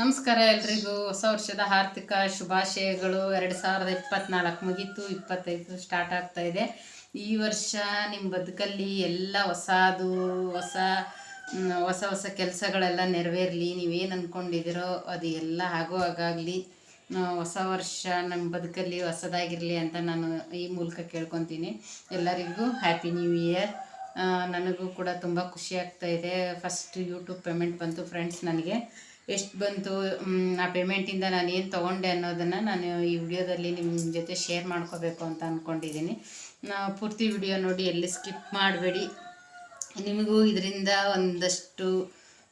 ನಮಸ್ಕಾರ ಎಲ್ರಿಗೂ. ಹೊಸ ವರ್ಷದ ಆರ್ಥಿಕ ಶುಭಾಶಯಗಳು. ಎರಡು ಸಾವಿರದ ಇಪ್ಪತ್ನಾಲ್ಕು ಮುಗೀತು, ಇಪ್ಪತ್ತೈದು ಸ್ಟಾರ್ಟ್ ಆಗ್ತಾ ಇದೆ. ಈ ವರ್ಷ ನಿಮ್ಮ ಬದುಕಲ್ಲಿ ಎಲ್ಲ ಹೊಸದು, ಹೊಸ ಹೊಸ ಹೊಸ ಕೆಲಸಗಳೆಲ್ಲ ನೆರವೇರಲಿ. ನೀವೇನು ಅಂದ್ಕೊಂಡಿದ್ದೀರೋ ಅದು ಎಲ್ಲ ಆಗೋ ಹಾಗಾಗಲಿ. ಹೊಸ ವರ್ಷ ನಮ್ಮ ಬದುಕಲ್ಲಿ ಹೊಸದಾಗಿರಲಿ ಅಂತ ನಾನು ಈ ಮೂಲಕ ಕೇಳ್ಕೊತೀನಿ. ಎಲ್ಲರಿಗೂ ಹ್ಯಾಪಿ ನ್ಯೂ ಇಯರ್ ನನಗೂ ಕೂಡ ತುಂಬ ಖುಷಿ ಆಗ್ತಾ ಇದೆ. ಫಸ್ಟ್ ಯೂಟ್ಯೂಬ್ ಪೇಮೆಂಟ್ ಬಂತು ಫ್ರೆಂಡ್ಸ್ ನನಗೆ. ಎಷ್ಟು ಬಂತು ಆ ಪೇಮೆಂಟಿಂದ ನಾನು ಏನು ತೊಗೊಂಡೆ ಅನ್ನೋದನ್ನು ನಾನು ಈ ವಿಡಿಯೋದಲ್ಲಿ ನಿಮ್ಮ ಜೊತೆ ಶೇರ್ ಮಾಡ್ಕೋಬೇಕು ಅಂತ ಅಂದ್ಕೊಂಡಿದ್ದೀನಿ ಪೂರ್ತಿ ವಿಡಿಯೋ ನೋಡಿ ಎಲ್ಲಿ ಸ್ಕಿಪ್ ಮಾಡಬೇಡಿ. ನಿಮಗೂ ಇದರಿಂದ ಒಂದಷ್ಟು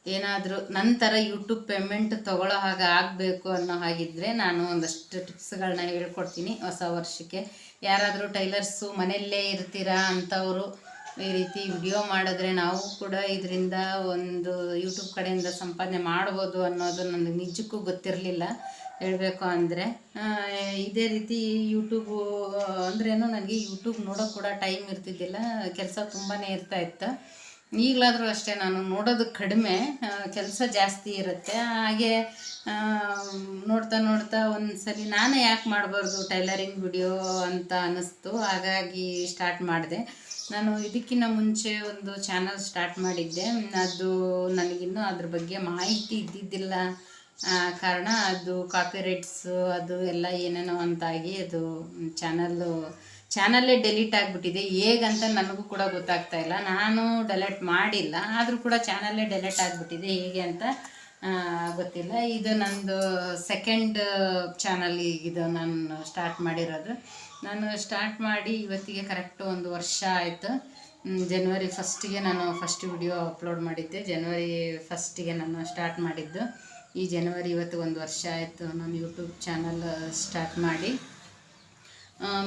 ಏನಾದರೂ ನಂತರ ಯೂಟ್ಯೂಬ್ ಪೇಮೆಂಟ್ ತೊಗೊಳ್ಳೋ ಹಾಗೆ ಆಗಬೇಕು ಅನ್ನೋ ಹಾಗಿದ್ದರೆ ನಾನು ಒಂದಷ್ಟು ಟಿಪ್ಸ್ಗಳನ್ನ ಹೇಳ್ಕೊಡ್ತೀನಿ ಹೊಸ ವರ್ಷಕ್ಕೆ. ಯಾರಾದರೂ ಟೈಲರ್ಸು ಮನೆಯಲ್ಲೇ ಇರ್ತೀರಾ ಅಂಥವರು ಈ ರೀತಿ ವಿಡಿಯೋ ಮಾಡಿದ್ರೆ ನಾವು ಕೂಡ ಇದರಿಂದ ಒಂದು ಯೂಟ್ಯೂಬ್ ಕಡೆಯಿಂದ ಸಂಪಾದನೆ ಮಾಡ್ಬೋದು ಅನ್ನೋದು ನನಗೆ ನಿಜಕ್ಕೂ ಗೊತ್ತಿರಲಿಲ್ಲ. ಹೇಳಬೇಕು ಅಂದರೆ ಇದೇ ರೀತಿ ಯೂಟ್ಯೂಬು ಅಂದ್ರೇನು ನನಗೆ ಯೂಟ್ಯೂಬ್ ನೋಡೋಕೆ ಕೂಡ ಟೈಮ್ ಇರ್ತಿದ್ದಿಲ್ಲ. ಕೆಲಸ ತುಂಬಾ ಇರ್ತಾ ಇತ್ತು. ಈಗಲಾದರೂ ಅಷ್ಟೇ ನಾನು ನೋಡೋದು ಕಡಿಮೆ ಕೆಲಸ ಜಾಸ್ತಿ ಇರುತ್ತೆ. ಹಾಗೆ ನೋಡ್ತಾ ನೋಡ್ತಾ ಒಂದು ಸರಿ ನಾನೇ ಯಾಕೆ ಮಾಡಬಾರ್ದು ಟೈಲರಿಂಗ್ ವಿಡಿಯೋ ಅಂತ ಅನ್ನಿಸ್ತು. ಹಾಗಾಗಿ ಸ್ಟಾರ್ಟ್ ಮಾಡಿದೆ. ನಾನು ಇದಕ್ಕಿಂತ ಮುಂಚೆ ಒಂದು ಚಾನಲ್ ಸ್ಟಾರ್ಟ್ ಮಾಡಿದ್ದೆ. ಅದು ನನಗಿನ್ನೂ ಅದ್ರ ಬಗ್ಗೆ ಮಾಹಿತಿ ಇದ್ದಿದ್ದಿಲ್ಲ ಕಾರಣ ಅದು ಕಾಪಿರೈಟ್ಸು ಅದು ಎಲ್ಲ ಏನೇನೋ ಅಂತಾಗಿ ಅದು ಚಾನಲ್ಲು ಚಾನಲ್ಲೇ ಡೆಲೀಟ್ ಆಗಿಬಿಟ್ಟಿದೆ. ಹೇಗಂತ ನನಗೂ ಕೂಡ ಗೊತ್ತಾಗ್ತಾ ಇಲ್ಲ. ನಾನು ಡೆಲೆಟ್ ಮಾಡಿಲ್ಲ. ಆದರೂ ಕೂಡ ಚಾನಲ್ಲೇ ಡೆಲೆಟ್ ಆಗಿಬಿಟ್ಟಿದೆ. ಹೇಗೆ ಅಂತ ಗೊತ್ತಿಲ್ಲ. ಇದು ನಂದು ಸೆಕೆಂಡ್ ಚಾನಲ್ ಇದು ನಾನು ಸ್ಟಾರ್ಟ್ ಮಾಡಿರೋದು. ನಾನು ಸ್ಟಾರ್ಟ್ ಮಾಡಿ ಇವತ್ತಿಗೆ ಕರೆಕ್ಟು ಒಂದು ವರ್ಷ ಆಯಿತು. ಜನವರಿ ಫಸ್ಟಿಗೆ ನಾನು ಫಸ್ಟ್ ವಿಡಿಯೋ ಅಪ್ಲೋಡ್ ಮಾಡಿದ್ದೆ. ಜನವರಿ ಫಸ್ಟಿಗೆ ನಾನು ಸ್ಟಾರ್ಟ್ ಮಾಡಿದ್ದು. ಈ ಜನವರಿ ಇವತ್ತು ಒಂದು ವರ್ಷ ಆಯಿತು. ನಾನು ಯೂಟ್ಯೂಬ್ ಚಾನಲ್ ಸ್ಟಾರ್ಟ್ ಮಾಡಿ.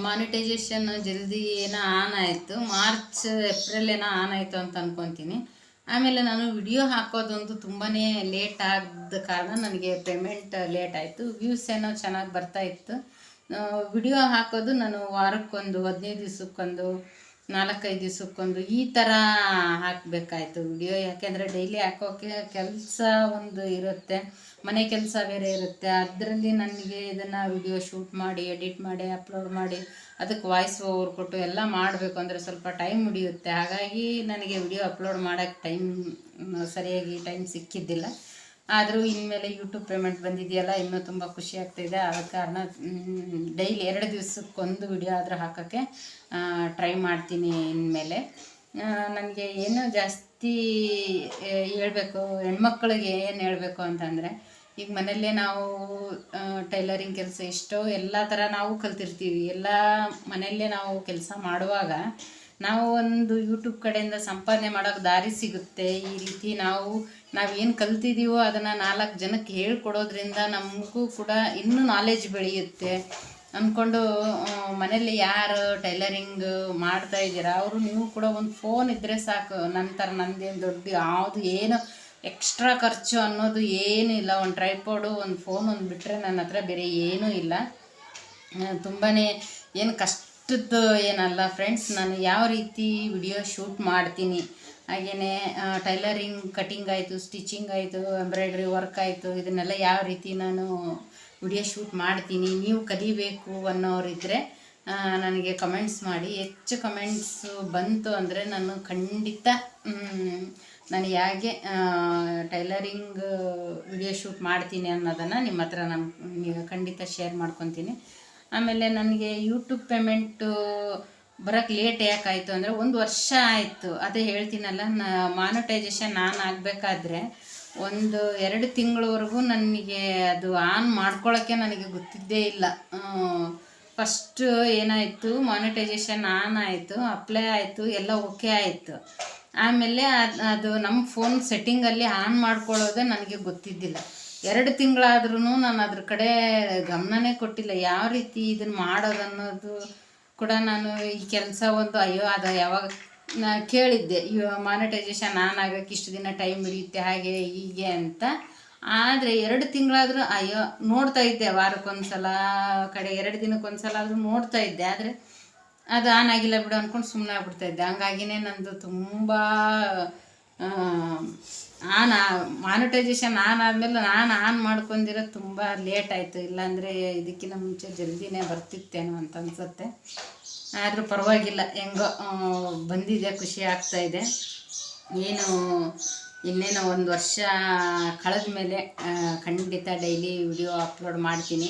ಮಾನಿಟೈಸೇಷನ್ ಜಲ್ದಿ ಏನೋ ಆನ್ ಆಯಿತು. ಮಾರ್ಚ್ ಏಪ್ರಿಲ್ ಏನೋ ಆನ್ ಆಯಿತು ಅಂತ ಅಂದ್ಕೊತೀನಿ ಆಮೇಲೆ ನಾನು ವಿಡಿಯೋ ಹಾಕೋದೊಂದು ತುಂಬಾ ಲೇಟ್ ಆದ ಕಾರಣ ನನಗೆ ಪೇಮೆಂಟ್ ಲೇಟ್ ಆಯಿತು. ವ್ಯೂಸ್ ಏನೋ ಚೆನ್ನಾಗಿ ಬರ್ತಾ ಇತ್ತು. ವಿಡಿಯೋ ಹಾಕೋದು ನಾನು ವಾರಕ್ಕೊಂದು, ಹದಿನೈದು ದಿವ್ಸಕ್ಕೊಂದು ನಾಲ್ಕೈದು ದಿವಸಕ್ಕೊಂದು ಈ ಥರ ಹಾಕಬೇಕಾಯ್ತು ವಿಡಿಯೋ ಯಾಕೆಂದರೆ ಡೈಲಿ ಹಾಕೋಕೆ ಕೆಲಸ ಒಂದು ಇರುತ್ತೆ. ಮನೆ ಕೆಲಸ ಬೇರೆ ಇರುತ್ತೆ. ಅದರಲ್ಲಿ ನನಗೆ ಇದನ್ನು ವಿಡಿಯೋ ಶೂಟ್ ಮಾಡಿ ಎಡಿಟ್ ಮಾಡಿ ಅಪ್ಲೋಡ್ ಮಾಡಿ, ಅದಕ್ಕೆ ವಾಯ್ಸ್ ಓವರ್ ಕೊಟ್ಟು ಎಲ್ಲ ಮಾಡಬೇಕು. ಅಂದರೆ ಸ್ವಲ್ಪ ಟೈಮ್ ಹಿಡಿಯುತ್ತೆ. ಹಾಗಾಗಿ ನನಗೆ ವಿಡಿಯೋ ಅಪ್ಲೋಡ್ ಮಾಡೋಕ್ಕೆ ಟೈಮ್ ಸರಿಯಾಗಿ ಟೈಮ್ ಸಿಕ್ಕಿದ್ದಿಲ್ಲ. ಆದರೂ ಇನ್ಮೇಲೆ ಯೂಟ್ಯೂಬ್ ಪೇಮೆಂಟ್ ಬಂದಿದೆಯಲ್ಲ, ಇನ್ನೂ ತುಂಬ ಖುಷಿ ಆಗ್ತಾಯಿದೆ ಆದ ಕಾರಣ ಡೈಲಿ ಎರಡು ದಿವಸಕ್ಕೊಂದು ವಿಡಿಯೋ ಆದರೂ ಹಾಕೋಕ್ಕೆ ಟ್ರೈ ಮಾಡ್ತೀನಿ ಇನ್ಮೇಲೆ. ನನಗೆ ಏನು ಜಾಸ್ತಿ ಹೇಳಬೇಕು, ಹೆಣ್ಮಕ್ಳಿಗೆ ಏನು ಹೇಳಬೇಕು ಅಂತಂದರೆ, ಈಗ ಮನೆಯಲ್ಲೇ ನಾವು ಟೈಲರಿಂಗ್ ಕೆಲಸ ಎಷ್ಟೋ ಎಲ್ಲ ಥರ ನಾವು ಕಲ್ತಿರ್ತೀವಿ. ಎಲ್ಲ ಮನೆಯಲ್ಲೇ ನಾವು ಕೆಲಸ ಮಾಡುವಾಗ ನಾವು ಒಂದು ಯೂಟ್ಯೂಬ್ ಕಡೆಯಿಂದ ಸಂಪಾದನೆ ಮಾಡೋಕ್ಕೆ ದಾರಿ ಸಿಗುತ್ತೆ. ಈ ರೀತಿ ನಾವು, ನಾವೇನು ಕಲ್ತಿದ್ದೀವೋ ಅದನ್ನು ನಾಲ್ಕು ಜನಕ್ಕೆ ಹೇಳ್ಕೊಡೋದ್ರಿಂದ ನಮಗೂ ಕೂಡ ಇನ್ನೂ ನಾಲೆಜ್ ಬೆಳೆಯುತ್ತೆ. ಅಂದ್ಕೊಂಡು ಮನೇಲಿ ಯಾರು ಟೈಲರಿಂಗ್ ಮಾಡ್ತಾ ಇದ್ದೀರಾ? ಅವರು ನೀವು ಕೂಡ ಒಂದು ಫೋನ್ ಇದ್ದರೆ ಸಾಕು. ನಂತರ ನಂದೇನು ದೊಡ್ಡ, ಯಾವುದು ಏನು ಎಕ್ಸ್ಟ್ರಾ ಖರ್ಚು ಅನ್ನೋದು ಏನೂ ಇಲ್ಲ. ಒಂದು ಟ್ರೈಪೋಡು ಒಂದು ಫೋನ್ ಒಂದು ಬಿಟ್ಟರೆ ನನ್ನ ಹತ್ರ ಬೇರೆ ಏನೂ ಇಲ್ಲ. ತುಂಬಾ ಏನು ಕಷ್ಟದ್ದು ಏನಲ್ಲ ಫ್ರೆಂಡ್ಸ್ ನಾನು ಯಾವ ರೀತಿ ವಿಡಿಯೋ ಶೂಟ್ ಮಾಡ್ತೀನಿ. ಹಾಗೆಯೇ ಟೈಲರಿಂಗ್ ಕಟಿಂಗ್ ಆಯಿತು ಸ್ಟಿಚಿಂಗ್ ಆಯಿತು ಎಂಬ್ರಾಯ್ಡ್ರಿ ವರ್ಕ್ ಆಯಿತು, ಇದನ್ನೆಲ್ಲ ಯಾವ ರೀತಿ ನಾನು ವಿಡಿಯೋ ಶೂಟ್ ಮಾಡ್ತೀನಿ, ನೀವು ಕಲಿಬೇಕು ಅನ್ನೋರಿದ್ದರೆ ನನಗೆ ಕಮೆಂಟ್ಸ್ ಮಾಡಿ. ಹೆಚ್ಚು ಕಮೆಂಟ್ಸು ಬಂತು ಅಂದರೆ ನಾನು ಖಂಡಿತ ನಾನು ಹೇಗೆ ಟೈಲರಿಂಗ್ ವಿಡಿಯೋ ಶೂಟ್ ಮಾಡ್ತೀನಿ ಅನ್ನೋದನ್ನು ನಿಮ್ಮ ಹತ್ರ ನಾನು ಖಂಡಿತ ಶೇರ್ ಮಾಡ್ಕೊತೀನಿ. ಆಮೇಲೆ ನನಗೆ ಯೂಟ್ಯೂಬ್ ಪೇಮೆಂಟು ಬರೋಕ್ಕೆ ಲೇಟ್ ಯಾಕಾಯಿತು ಅಂದರೆ ಒಂದು ವರ್ಷ ಆಯಿತು. ಅದೇ ಹೇಳ್ತೀನಲ್ಲ, ನಾ ಮಾನಿಟೈಸೇಷನ್ ಆನ್ ಆಗಬೇಕಾದ್ರೆ ಒಂದು ಎರಡು ತಿಂಗಳವರೆಗೂ ನನಗೆ ಅದು ಆನ್ ಮಾಡ್ಕೊಳ್ಳೋಕ್ಕೆ ನನಗೆ ಗೊತ್ತಿದ್ದೇ ಇಲ್ಲ. ಫಸ್ಟು ಏನಾಯಿತು ಮಾನಿಟೈಸೇಷನ್ ಆನ್ ಆಯಿತು ಅಪ್ಲೈ ಆಯಿತು, ಎಲ್ಲ ಓಕೆ ಆಯಿತು. ಆಮೇಲೆ ಅದು ಅದು ನಮ್ಮ ಫೋನ್ ಸೆಟ್ಟಿಂಗಲ್ಲಿ ಆನ್ ಮಾಡ್ಕೊಳ್ಳೋದೇ ನನಗೆ ಗೊತ್ತಿದ್ದಿಲ್ಲ. ಎರಡು ತಿಂಗಳಾದ್ರೂ ನಾನು ಅದ್ರ ಕಡೆ ಗಮನನೇ ಕೊಟ್ಟಿಲ್ಲ. ಯಾವ ರೀತಿ ಇದನ್ನು ಮಾಡೋದು ಅನ್ನೋದು ಕೂಡ ನಾನು ಈ ಕೆಲಸ ಒಂದು ಅಯ್ಯೋ ಅದು ಯಾವಾಗ ನಾ ಕೇಳಿದ್ದೆ. ಇವ ಮಾನಿಟೈಸೇಷನ್ ಆನ್ ಆಗೋಕ್ಕೆ ಇಷ್ಟು ದಿನ ಟೈಮ್ ಹಿಡಿಯುತ್ತೆ, ಹಾಗೆ ಹೀಗೆ ಅಂತ. ಆದರೆ ಎರಡು ತಿಂಗಳಾದರೂ ಅಯ್ಯೋ ನೋಡ್ತಾ ಇದ್ದೆ. ವಾರಕ್ಕೊಂದ್ಸಲ ಕಡೆ ಎರಡು ದಿನಕ್ಕೊಂದ್ಸಲ ಆದರೂ ನೋಡ್ತಾ ಇದ್ದೆ. ಆದರೆ ಅದು ಆನ್ ಆಗಿಲ್ಲ ಬಿಡು ಅಂದ್ಕೊಂಡು ಸುಮ್ಮನೆ ಆಗ್ಬಿಡ್ತಾ ಇದ್ದೆ. ಹಂಗಾಗಿನೇ ನಂದು ತುಂಬ ಆನ್ ಮಾನಿಟೈಸೇಷನ್ ಆನ್ ಆದಮೇಲೆ ನಾನು ಆನ್ ಮಾಡ್ಕೊಂಡಿರೋ ತುಂಬ ಲೇಟ್ ಆಯಿತು. ಇಲ್ಲಾಂದರೆ ಇದಕ್ಕಿಂತ ಮುಂಚೆ ಜಲ್ದಿನೇ ಬರ್ತಿತ್ತೇನೋ ಅಂತ ಅನ್ಸುತ್ತೆ. ಆದರೂ ಪರವಾಗಿಲ್ಲ, ಹೆಂಗೋ ಬಂದಿದೆ, ಖುಷಿ ಆಗ್ತಾ ಇದೆ. ಏನು, ಇನ್ನೇನೋ ಒಂದು ವರ್ಷ ಕಳೆದ ಮೇಲೆ ಖಂಡಿತ ಡೈಲಿ ವಿಡಿಯೋ ಅಪ್ಲೋಡ್ ಮಾಡ್ತೀನಿ.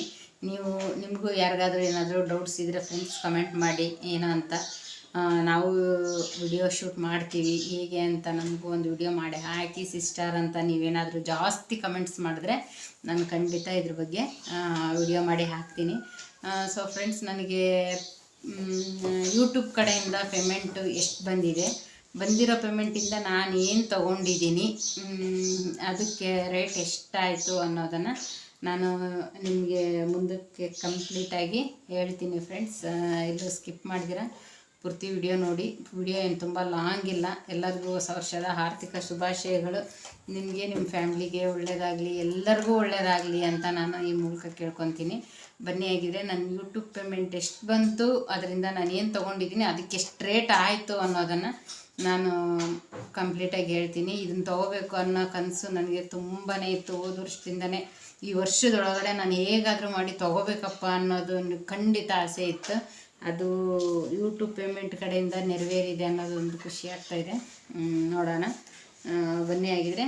ನೀವು, ನಿಮಗೂ ಯಾರಿಗಾದ್ರೂ ಏನಾದರೂ ಡೌಟ್ಸ್ ಇದ್ದರೆ ಫ್ರೆಂಡ್ಸ್ ಕಮೆಂಟ್ ಮಾಡಿ, ಏನೋ ಅಂತ. ನಾವು ವಿಡಿಯೋ ಶೂಟ್ ಮಾಡ್ತೀವಿ. ಹೀಗೆ ಅಂತ ನಮಗೂ ಒಂದು ವಿಡಿಯೋ ಮಾಡಿ. ಹಾಕಿ ಸಿಸ್ಟರ್ ಅಂತ ನೀವೇನಾದರೂ ಜಾಸ್ತಿ ಕಮೆಂಟ್ಸ್ ಮಾಡಿದ್ರೆ ನಾನು ಖಂಡಿತ ಇದ್ರ ಬಗ್ಗೆ ವಿಡಿಯೋ ಮಾಡಿ ಹಾಕ್ತೀನಿ. ಸೊ ಫ್ರೆಂಡ್ಸ್ ನನಗೆ ಯೂಟ್ಯೂಬ್ ಕಡೆಯಿಂದ ಪೇಮೆಂಟು ಎಷ್ಟು ಬಂದಿದೆ? ಬಂದಿರೋ ಪೇಮೆಂಟಿಂದ ನಾನು ಏನು ತೊಗೊಂಡಿದ್ದೀನಿ? ಅದಕ್ಕೆ ರೇಟ್ ಎಷ್ಟಾಯಿತು ಅನ್ನೋದನ್ನು ನಾನು ನಿಮಗೆ ಮುಂದಕ್ಕೆ ಕಂಪ್ಲೀಟಾಗಿ ಹೇಳ್ತೀನಿ ಫ್ರೆಂಡ್ಸ್ ಎಲ್ಲೂ ಸ್ಕಿಪ್ ಮಾಡಿದಿರ ಪೂರ್ತಿ ವಿಡಿಯೋ ನೋಡಿ. ವಿಡಿಯೋ ಏನು ತುಂಬ ಲಾಂಗ್ ಇಲ್ಲ. ಎಲ್ಲರಿಗೂ ಹೊಸ ವರ್ಷದ ಆರ್ಥಿಕ ಶುಭಾಶಯಗಳು. ನಿಮಗೆ ನಿಮ್ಮ ಫ್ಯಾಮ್ಲಿಗೆ ಒಳ್ಳೆಯದಾಗಲಿ ಎಲ್ಲರಿಗೂ ಒಳ್ಳೆಯದಾಗಲಿ ಅಂತ ನಾನು ಈ ಮೂಲಕ ಕೇಳ್ಕೊತೀನಿ. ಬನ್ನಿ ಆಗಿದೆ ನನ್ನ ಯೂಟ್ಯೂಬ್ ಪೇಮೆಂಟ್ ಎಷ್ಟು ಬಂತು, ಅದರಿಂದ ನಾನು ಏನು ತೊಗೊಂಡಿದ್ದೀನಿ, ಅದಕ್ಕೆ ಎಷ್ಟು ರೇಟ್ ಆಯಿತು ಅನ್ನೋದನ್ನು ನಾನು ಕಂಪ್ಲೀಟಾಗಿ ಹೇಳ್ತೀನಿ. ಇದನ್ನು ತೊಗೋಬೇಕು ಅನ್ನೋ ಕನಸು ನನಗೆ ತುಂಬಾ ಇತ್ತು. ಹೋದ ವರ್ಷದಿಂದನೇ, ಈ ವರ್ಷದೊಳಗಡೆ ನಾನು ಹೇಗಾದರೂ ಮಾಡಿ ತೊಗೋಬೇಕಪ್ಪ ಅನ್ನೋದು ಖಂಡಿತ ಆಸೆ ಇತ್ತು. ಅದು ಯೂಟ್ಯೂಬ್ ಪೇಮೆಂಟ್ ಕಡೆಯಿಂದ ನೆರವೇರಿದೆ ಅನ್ನೋದು ಒಂದು ಖುಷಿ ಆಗ್ತಾ ಇದೆ. ನೋಡೋಣ. ಬನ್ನಿ ಆಗಿದರೆ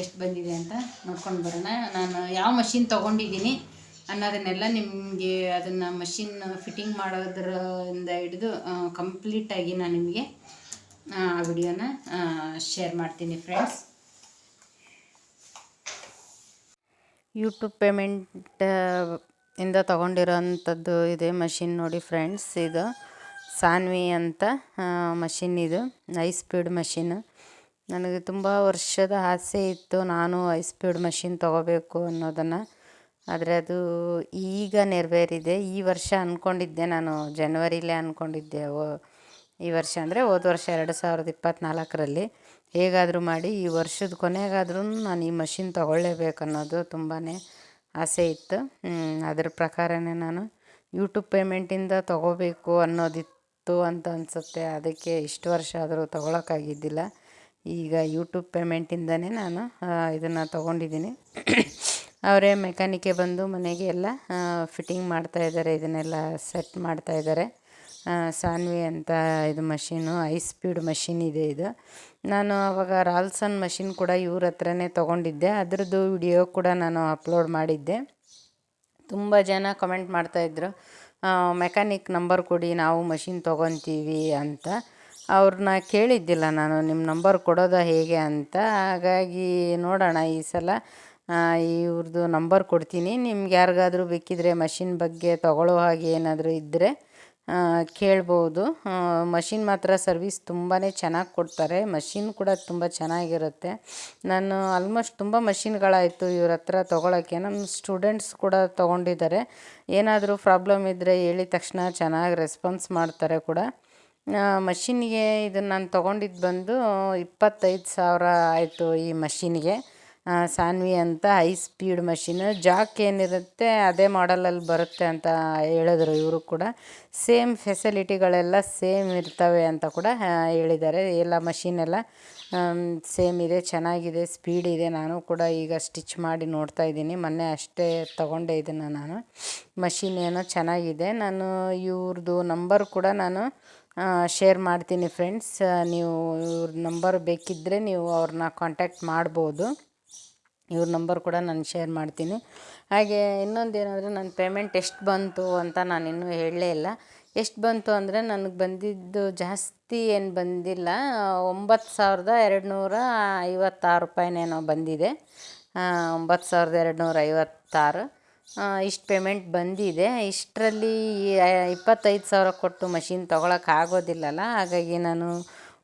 ಎಷ್ಟು ಬಂದಿದೆ ಅಂತ ನೋಡ್ಕೊಂಡು ಬರೋಣ. ನಾನು ಯಾವ ಮಷಿನ್ ತೊಗೊಂಡಿದ್ದೀನಿ ಅನ್ನೋದನ್ನೆಲ್ಲ ನಿಮಗೆ ಅದನ್ನು ಮಷಿನ್ ಫಿಟ್ಟಿಂಗ್ ಮಾಡೋದ್ರಿಂದ ಹಿಡಿದು ಕಂಪ್ಲೀಟಾಗಿ ನಾನು ನಿಮಗೆ, ಆ ವಿಡಿಯೋನ ಶೇರ್ ಮಾಡ್ತೀನಿ ಫ್ರೆಂಡ್ಸ್ ಯೂಟ್ಯೂಬ್ ಪೇಮೆಂಟ್ ಇಂದ ತೊಗೊಂಡಿರೋಂಥದ್ದು ಇದೆ ಮಷಿನ್ ನೋಡಿ ಫ್ರೆಂಡ್ಸ್, ಇದು ಸಾನ್ವಿ ಅಂತ ಮಷಿನ್ ಇದು ಹೈ ಸ್ಪೀಡ್ ಮಷಿನ್. ನನಗೆ ತುಂಬ ವರ್ಷದ ಆಸೆ ಇತ್ತು ನಾನು ಹೈ ಸ್ಪೀಡ್ ಮಷಿನ್ ತೊಗೋಬೇಕು ಅನ್ನೋದನ್ನು. ಆದರೆ ಅದು ಈಗ ನೆರವೇರಿದೆ. ಈ ವರ್ಷ ಅಂದ್ಕೊಂಡಿದ್ದೆ ನಾನು, ಜನ್ವರಿಲೇ ಅಂದ್ಕೊಂಡಿದ್ದೆ ಓ, ಈ ವರ್ಷ ಅಂದರೆ ಹೋದ ವರ್ಷ ಎರಡು ಸಾವಿರದ ಇಪ್ಪತ್ತ್ನಾಲ್ಕರಲ್ಲಿ ಹೇಗಾದರೂ ಮಾಡಿ ಈ ವರ್ಷದ ಕೊನೆಗಾದ್ರೂ ನಾನು ಈ ಮಷಿನ್ ತೊಗೊಳ್ಳೇಬೇಕು ಅನ್ನೋದು ತುಂಬಾ ಆಸೆ ಇತ್ತು. ಅದ್ರ ಪ್ರಕಾರನೇ ನಾನು ಯೂಟ್ಯೂಬ್ ಪೇಮೆಂಟಿಂದ ತೊಗೋಬೇಕು ಅನ್ನೋದಿತ್ತು ಅಂತ ಅನಿಸುತ್ತೆ. ಅದಕ್ಕೆ ಇಷ್ಟು ವರ್ಷ ಆದರೂ ತೊಗೊಳಕ್ಕಾಗಿದ್ದಿಲ್ಲ ಈಗ ಯೂಟ್ಯೂಬ್ ಪೇಮೆಂಟಿಂದನೇ ನಾನು ಇದನ್ನು ತೊಗೊಂಡಿದ್ದೀನಿ. ಅವರೇ ಮೆಕ್ಯಾನಿಕ್ಕೆ ಬಂದು ಮನೆಗೆ ಎಲ್ಲ ಫಿಟ್ಟಿಂಗ್ ಮಾಡ್ತಾ ಇದ್ದಾರೆ. ಇದನ್ನೆಲ್ಲ ಸೆಟ್ ಮಾಡ್ತಾ ಇದ್ದಾರೆ. ಆ, ಸಾನ್ವಿ ಅಂತ ಇದು ಮಷೀನು ಐ ಸ್ಪೀಡ್ ಮಷೀನ್ ಇದೆ ಇದು. ನಾನು ಅವಾಗ ರಾಲ್ಸನ್ ಮಷೀನ್ ಕೂಡ ಇವ್ರ ಹತ್ರನೇ ತೊಗೊಂಡಿದ್ದೆ. ಅದರದ್ದು ವಿಡಿಯೋ ಕೂಡ ನಾನು ಅಪ್ಲೋಡ್ ಮಾಡಿದ್ದೆ. ತುಂಬ ಜನ ಕಮೆಂಟ್ ಮಾಡ್ತಾಯಿದ್ರು ಮೆಕ್ಯಾನಿಕ್ ನಂಬರ್ ಕೊಡಿ, ನಾವು ಮಷೀನ್ ತೊಗೊತೀವಿ ಅಂತ. ಅವ್ರನ್ನ ಕೇಳಿದ್ದಿಲ್ಲ ನಾನು ನಿಮ್ಮ ನಂಬರ್ ಕೊಡೋದು ಹೇಗೆ ಅಂತ? ಹಾಗಾಗಿ ನೋಡೋಣ ಈ ಸಲ ಇವ್ರದ್ದು ನಂಬರ್ ಕೊಡ್ತೀನಿ. ನಿಮ್ಗೆ ಯಾರಿಗಾದರೂ ಬೇಕಿದ್ರೆ ಮಷಿನ್ ಬಗ್ಗೆ ತೊಗೊಳ್ಳೋ ಹಾಗೆ ಏನಾದರೂ ಇದ್ದರೆ ಕೇಳ್ಬೋದು. ಮಷಿನ್ ಮಾತ್ರ ಸರ್ವಿಸ್ ತುಂಬಾ ಚೆನ್ನಾಗಿ ಕೊಡ್ತಾರೆ. ಮಷಿನ್ ಕೂಡ ತುಂಬ ಚೆನ್ನಾಗಿರುತ್ತೆ. ನಾನು ಆಲ್ಮೋಸ್ಟ್ ತುಂಬ ಮಷಿನ್ಗಳಾಯಿತು ಇವ್ರ ಹತ್ರ ತೊಗೊಳಕ್ಕೆ. ನಮ್ಮ ಸ್ಟೂಡೆಂಟ್ಸ್ ಕೂಡ ತೊಗೊಂಡಿದ್ದಾರೆ. ಏನಾದರೂ ಪ್ರಾಬ್ಲಮ್ ಇದ್ದರೆ ಹೇಳಿದ ತಕ್ಷಣ ಚೆನ್ನಾಗಿ ರೆಸ್ಪಾನ್ಸ್ ಮಾಡ್ತಾರೆ ಕೂಡ. ಮಷಿನ್ಗೆ ಇದನ್ನು ನಾನು ತೊಗೊಂಡಿದ್ದು ಬಂದು ಇಪ್ಪತ್ತೈದು ಸಾವಿರ ಆಯಿತು ಈ ಮಷಿನ್ಗೆ. ಸಾನ್ವಿ ಅಂತ ಹೈ ಸ್ಪೀಡ್ ಮಷಿನ್ ಜಾಕ್ ಏನಿರುತ್ತೆ, ಅದೇ ಮಾಡಲಲ್ಲಿ ಬರುತ್ತೆ ಅಂತ ಹೇಳಿದ್ರು ಇವರು ಕೂಡ. ಸೇಮ್ ಫೆಸಿಲಿಟಿಗಳೆಲ್ಲ ಸೇಮ್ ಇರ್ತವೆ ಅಂತ ಕೂಡ ಹೇಳಿದ್ದಾರೆ. ಎಲ್ಲ ಮಷಿನ್ ಎಲ್ಲ ಸೇಮ್ ಇದೆ, ಚೆನ್ನಾಗಿದೆ ಸ್ಪೀಡ್ ಇದೆ. ನಾನು ಕೂಡ ಈಗ ಸ್ಟಿಚ್ ಮಾಡಿ ನೋಡ್ತಾ ಇದ್ದೀನಿ. ಮೊನ್ನೆ ಅಷ್ಟೇ ತೊಗೊಂಡೆ ಇದನ್ನು ನಾನು. ಮಷಿನ್ ಏನೋ ಚೆನ್ನಾಗಿದೆ. ನಾನು ಇವ್ರದ್ದು ನಂಬರ್ ಕೂಡ ನಾನು ಶೇರ್ ಮಾಡ್ತೀನಿ ಫ್ರೆಂಡ್ಸ್ ನೀವು ಇವ್ರ ನಂಬರ್ ಬೇಕಿದ್ದರೆ ನೀವು ಅವ್ರನ್ನ ಕಾಂಟ್ಯಾಕ್ಟ್ ಮಾಡ್ಬೋದು. ಇವ್ರ ನಂಬರ್ ಕೂಡ ನಾನು ಶೇರ್ ಮಾಡ್ತೀನಿ. ಹಾಗೆ ಇನ್ನೊಂದು ಏನಂದರೆ ನನ್ನ ಪೇಮೆಂಟ್ ಎಷ್ಟು ಬಂತು ಅಂತ ನಾನು ಇನ್ನೂ ಹೇಳಲೇ ಇಲ್ಲ. ಎಷ್ಟು ಬಂತು ಅಂದರೆ ನನಗೆ ಬಂದಿದ್ದು ಜಾಸ್ತಿ ಏನು ಬಂದಿಲ್ಲ. ಒಂಬತ್ತು ಸಾವಿರದ ಎರಡು ನೂರ ಐವತ್ತಾರು ರೂಪಾಯಿನೇನೋ ಬಂದಿದೆ. ಒಂಬತ್ತು ಸಾವಿರದ ಎರಡು ನೂರ ಐವತ್ತಾರು ಇಷ್ಟು ಪೇಮೆಂಟ್ ಬಂದಿದೆ. ಇಷ್ಟರಲ್ಲಿ ಇಪ್ಪತ್ತೈದು ಸಾವಿರ ಕೊಟ್ಟು ಮಷಿನ್ ತೊಗೊಳಕ್ಕೆ ಆಗೋದಿಲ್ಲಲ್ಲ. ಹಾಗಾಗಿ ನಾನು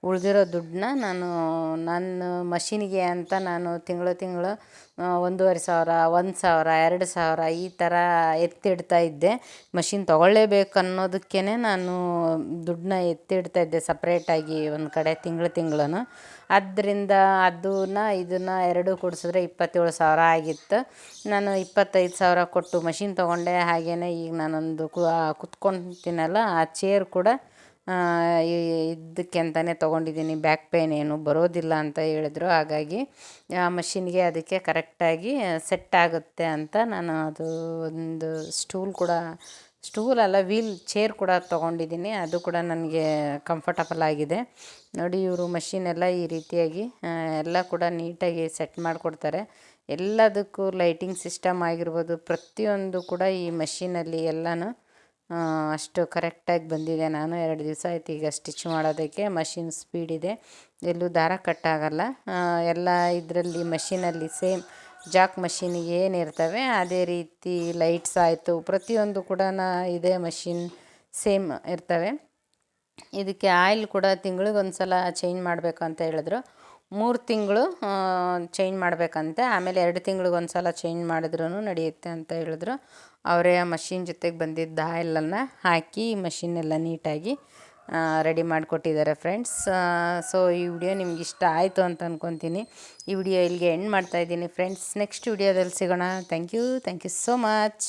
ಉಳಿದಿರೋ ದುಡ್ಡನ್ನ ನಾನು, ನನ್ನ ಮಷಿನ್ಗೆ ಅಂತ ನಾನು ತಿಂಗಳು ತಿಂಗಳು ಒಂದೂವರೆ ಸಾವಿರ, ಒಂದು ಸಾವಿರ, ಎರಡು ಸಾವಿರ ಈ ಥರ ಎತ್ತಿಡ್ತಾ ಇದ್ದೆ. ಮಷಿನ್ ತೊಗೊಳ್ಳೇಬೇಕು ಅನ್ನೋದಕ್ಕೇ ನಾನು ದುಡ್ಡನ್ನ ಎತ್ತಿಡ್ತಾ ಇದ್ದೆ ಸಪ್ರೇಟಾಗಿ ಒಂದು ಕಡೆ ತಿಂಗಳು ತಿಂಗಳು ಅದರಿಂದ ಅದನ್ನ ಇದನ್ನು ಎರಡು ಕೂಡಿಸಿದ್ರೆ ಇಪ್ಪತ್ತೇಳು ಸಾವಿರ ಆಗಿತ್ತು. ನಾನು ಇಪ್ಪತ್ತೈದು ಸಾವಿರ ಕೊಟ್ಟು ಮಷಿನ್ ತೊಗೊಂಡೆ. ಹಾಗೆಯೇ ಈಗ ನಾನೊಂದು ಕುತ್ಕೊತೀನಲ್ಲ ಆ ಚೇರ್ ಕೂಡ ಇದಕ್ಕೆ ಅಂತಲೇ ತೊಗೊಂಡಿದ್ದೀನಿ. ಬ್ಯಾಕ್ ಪೇನ್ ಏನು ಬರೋದಿಲ್ಲ ಅಂತ ಹೇಳಿದ್ರು. ಹಾಗಾಗಿ ಆ ಮಷಿನ್ಗೆ ಅದಕ್ಕೆ ಕರೆಕ್ಟಾಗಿ ಸೆಟ್ ಆಗುತ್ತೆ ಅಂತ ನಾನು ಅದು ಒಂದು ಸ್ಟೂಲ್ ಕೂಡ, ಸ್ಟೂಲ್ ಅಲ್ಲ, ವೀಲ್, ಚೇರ್ ಕೂಡ ತೊಗೊಂಡಿದ್ದೀನಿ. ಅದು ಕೂಡ ನನಗೆ ಕಂಫರ್ಟಬಲ್ ಆಗಿದೆ. ನೋಡಿ, ಇವರು ಮಷಿನ್ ಎಲ್ಲ ಈ ರೀತಿಯಾಗಿ ಎಲ್ಲ ಕೂಡ ನೀಟಾಗಿ ಸೆಟ್ ಮಾಡಿಕೊಡ್ತಾರೆ. ಎಲ್ಲದಕ್ಕೂ ಲೈಟಿಂಗ್ ಸಿಸ್ಟಮ್ ಆಗಿರ್ಬೋದು, ಪ್ರತಿಯೊಂದು ಕೂಡ ಈ ಮಷಿನಲ್ಲಿ ಎಲ್ಲನೂ ಅಷ್ಟು ಕರೆಕ್ಟಾಗಿ ಬಂದಿದೆ. ನಾನು ಎರಡು ದಿವಸ ಆಯ್ತು ಈಗ ಸ್ಟಿಚ್ ಮಾಡೋದಕ್ಕೆ. ಮಷಿನ್ ಇದೆ. ಎಲ್ಲೂ ದಾರ ಕಟ್ಟಾಗಲ್ಲ. ಎಲ್ಲ ಇದರಲ್ಲಿ ಮಷಿನಲ್ಲಿ ಸೇಮ್ ಜಾಕ್ ಮಷಿನಿಗೆ ಏನಿರ್ತವೆ ಅದೇ ರೀತಿ ಲೈಟ್ಸ್ ಆಯಿತು. ಪ್ರತಿಯೊಂದು ಕೂಡ ಇದೇ ಮಷಿನ್ ಸೇಮ್ ಇರ್ತವೆ. ಇದಕ್ಕೆ ಆಯಿಲ್ ಕೂಡ ತಿಂಗಳಿಗೆ ಒಂದು ಸಲ ಚೇಂಜ್ ಮಾಡಬೇಕು ಅಂತ ಹೇಳಿದ್ರು. ಮೂರು ತಿಂಗಳು ಚೇಂಜ್ ಮಾಡಬೇಕಂತೆ. ಆಮೇಲೆ ಎರಡು ತಿಂಗಳಿಗೆ ಒಂದು ಸಲ ಚೇಂಜ್ ಮಾಡಿದ್ರೂ ನಡೆಯುತ್ತೆ ಅಂತ ಹೇಳಿದ್ರು. ಅವರೇ ಆ ಮಷಿನ್ ಜೊತೆಗೆ ಬಂದಿದ್ದ ಆಯಿಲನ್ನು ಹಾಕಿ ಮಷಿನ್ನೆಲ್ಲ ನೀಟಾಗಿ ರೆಡಿ ಮಾಡಿಕೊಟ್ಟಿದ್ದಾರೆ ಫ್ರೆಂಡ್ಸ್. ಸೊ ಈ ವಿಡಿಯೋ ನಿಮ್ಗೆ ಇಷ್ಟ ಆಯಿತು ಅಂತ ಅಂದ್ಕೊತೀನಿ ಈ ವಿಡಿಯೋ ಇಲ್ಲಿಗೆ ಎಂಡ್ ಮಾಡ್ತಾಯಿದ್ದೀನಿ ಫ್ರೆಂಡ್ಸ್. ನೆಕ್ಸ್ಟ್ ವಿಡಿಯೋದಲ್ಲಿ ಸಿಗೋಣ. Thank you. Thank you so much.